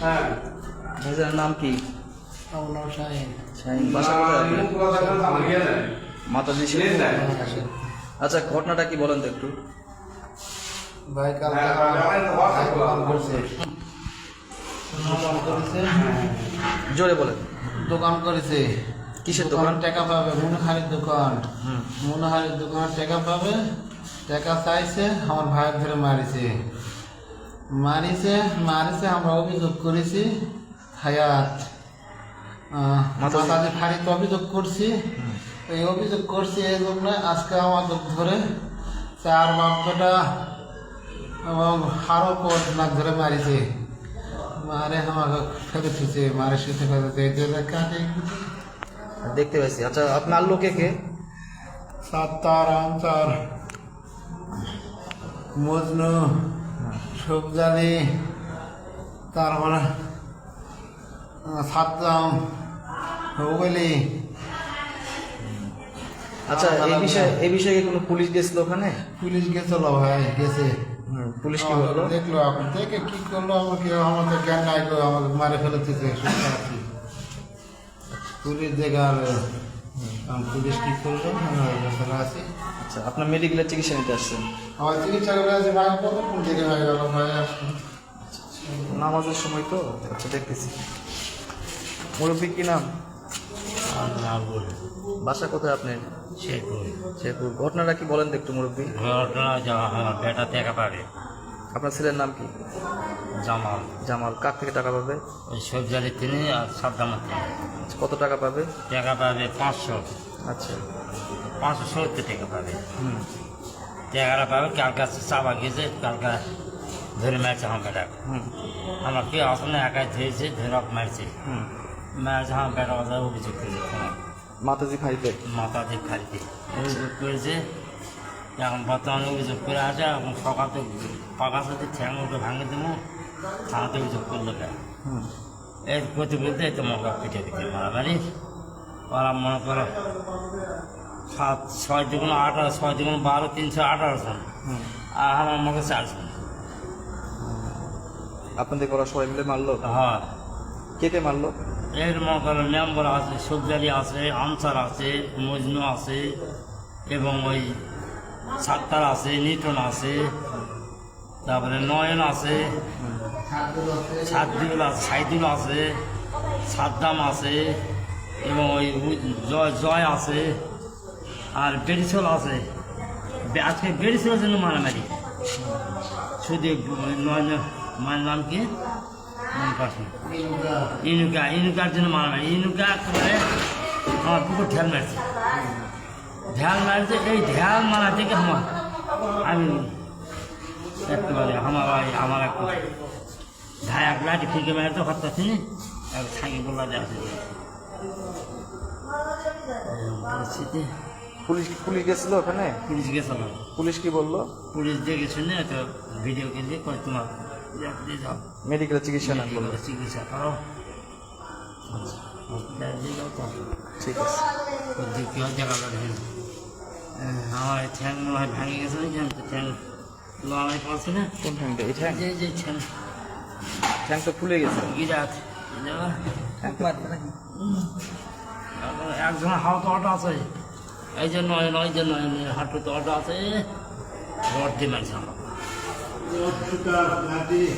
হ্যাঁ। ভাইজানের নাম কি? আমার নাম শাহিন শাহিন বাসা মাতাজি আচ্ছা ঘটনাটা কি বলেন তো একটু? ভাই হ্যাঁ, কল দোকান করেছে। জোরে বলেন। দোকান করেছে। কিসের দোকান? টাকা পাবে মনোহারির দোকান। হুম। মনোহারির দোকানে টাকা পাবে টাকা চাইছে আমার ভাই ধরে মারিছে। মারিছে মারিছে আমরা অভিযোগ করেছি। হায়াত মাতাজি- ফাঁড়িতে অভিযোগ করছি। এই অভিযোগ করছি এই জন্য আজকে আমার আমাদের ধরে চার বাপ্পাটা এবং আরও পথ নাক ধরে মারিছে। মারে আমাকে ফেলে দিচ্ছে মারে শুতে ফেলে দেখতে পাচ্ছি আচ্ছা আপনার লোকে কে? সাত্তার আনসার মজনু সবজানি তারপরে আহ, সাদ্দাম হুগলি আচ্ছা এই বিষয়ে এই বিষয়ে কি কোনো পুলিশ গেছিল ওখানে? পুলিশ গেছিল ভাই গেছে। পুলিশ কি বলল দেখল এখন দেখে কি করল আমাকে আমাদের জ্ঞান নাই গো, আমাকে মারে ফেলে দিতে পুলিশ দেখে পুলিশ কি করল? আছি আচ্ছা আপনার মেডিকেলের চিকিৎসা নিতে আসছেন। আমার চিকিৎসা করে আছে ভাই কতক্ষণ দেরি হয়ে গেল ভাই আসুন। নামাজের সময় তো আচ্ছা দেখতেছি। মুরব্বী কি নাম? বাসা কোথায় আপনার শেরপুর। ঘটনাটা কি বলেন তো একটু মুরব্বী? ঘটনা বেটা টাকা পাবে। আপনার ছেলের নাম কি? জামাল। জামাল কার থেকে টাকা পাবে? ওই সবজারি তিনি আর সাদ্দামের তিনি আচ্ছা, কত টাকা পাবে? টাকা পাবে পাঁচশো। আচ্ছা। পাঁচশো সত্তর টাকা পাবে। হুম টাকাটা পাবে কালকে চাপা গেছে কালকে ধরে মারছে আমার বেটা হুম। আমার কে আসলে একাই ধরেছে ধরে মারছে। হুম। মারছে আমার বেটা ওদের অভিযোগ করেছে। মাতাজি ফাইতে মাথা দিয়ে খালিতে অভিযোগ করেছে এখন বর্তমানে অভিযোগ করে আছে এখন সকাল তো পাকা সাথে ঠ্যাং উঠে ভাঙে দেবো থানাতে অভিযোগ করল কেন? এর করতে বলতে তো মকা পিঠে দিতে মারামারি ওরা মনে করো সাত ছয় দুগুণ আঠারো ছয় দুগুণ বারো তিনশো আঠারো জন আর আমার মগে চারজন আপনাদের ওরা সবাই মিলে মারলো? হয়। কে কে মারলো? এর মনে করো মেম্বার আছে সবজারি আছে আনসার আছে মজনু আছে এবং ওই সাত্তার আছে নিটন আছে তারপরে নয়ন আছে সাদ্দুল আছে সাইদুল আছে সাদ্দাম আছে এবং ওই জয় জয় আছে। আর বেরিসল আছে। আজকে বেরিসলের জন্য মারামারি? শুধু মায়ের নাম কি? ইনুকা, ইনুকার জন্য মারামারি। ইনুকা একেবারে আমার পুকুর ঢেল মারছে। ঢেল মারছে, এই ঢেল মারা থেকে আমার আমি একেবারে আমার ওই আমার এক ধাই এক লাঠি ফিকে মারতে হত্যা তিনি এক বললা দেওয়া পরিস্থিতি পুলিশ পুলিশ গেছিল ওখানে? পুলিশ গেছিল। পুলিশ কি বলল? পুলিশ দেখে শুনে তো ভিডিও কিনে করে তোমার দিয়ে মেডিকেলের চিকিৎসা নেন বলল। চিকিৎসা করো। দিয়ে তো। ঠিক আছে। দ্বিতীয় জায়গা দেখেন আমার ঠ্যাং মনে হয় ভেঙে গেছে না ঠ্যাং ঠ্যাং লড়াই পারছে না। কোন ঠ্যাংটা? এই ঠ্যাং? যে যে ঠ্যাং। ঠ্যাং তো ফুলে গেছে। গিরাত ঠ্যাং মারবে নাকি একজন হাওয়া তো আছে। এই যে নয় নয় যে নয় নয় হাঁটু তো আছে রড দিয়ে